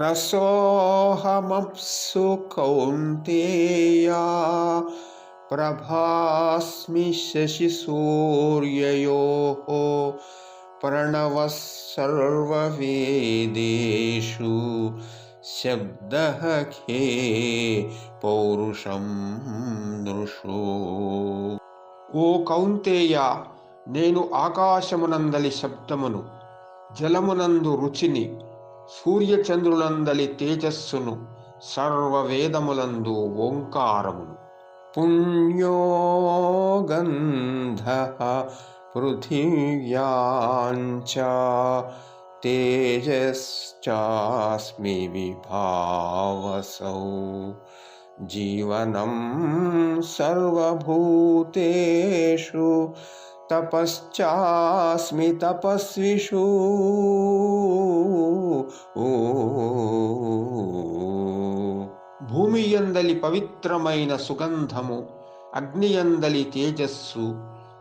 రసోహమప్సు కౌంతేయా ప్రభాస్మి శశిసూర్యయో ప్రణవః సర్వవేదేషు శబ్ద ఖే పౌరుషం నృషు. ఓ కౌంతేయ నేను ఆకాశమునందలి శబ్దమును జలమునందు రుచిని సూర్యచంద్రులందలి తేజస్సును సర్వవేదములందు ఓంకారమును. పుణ్యోగంధ పృథివ్యాంచ తేజశ్చాస్మి విభావసౌ. జీవనం సర్వభూతేషు తపశ్చాస్మి తపస్విషు. భూమి ఎందలి పవిత్రమైన సుగంధము అగ్నియందలి తేజస్సు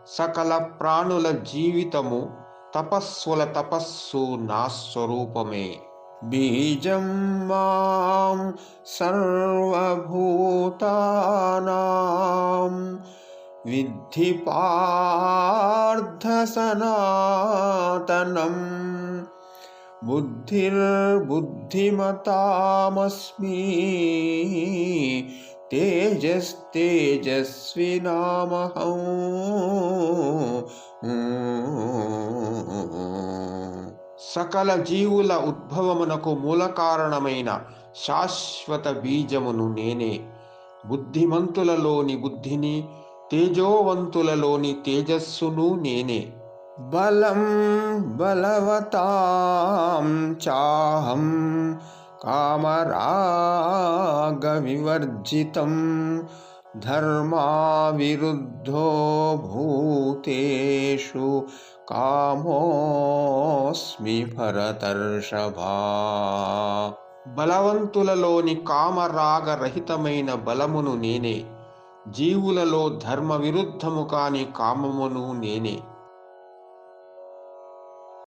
సకల ప్రాణుల జీవితము తపస్సుల తపస్సు నా స్వరూపమే. బీజం మాం సర్వభూతానాం. విద్ధి పార్థసనాతనం బుద్ధిర్బుద్ధిమతామస్మి తేజస్తేజస్వినామహం సకల జీవుల ఉద్భవమునకు మూల కారణమైన శాశ్వత బీజమును నేనే. బుద్ధిమంతులలోని బుద్ధిని తేజోవంతులలోని తేజస్సును నేనే. బలం బలవతాం చాహం కామరాగ వివర్జితం ధర్మా విరుద్ధో భూతేషు కామోస్మి భరతర్షభా. బలవంతులలోని కామరాగరహితమైన బలమును నేనే. జీవులలో ధర్మ విరుద్ధము కాని కామమును నేనే.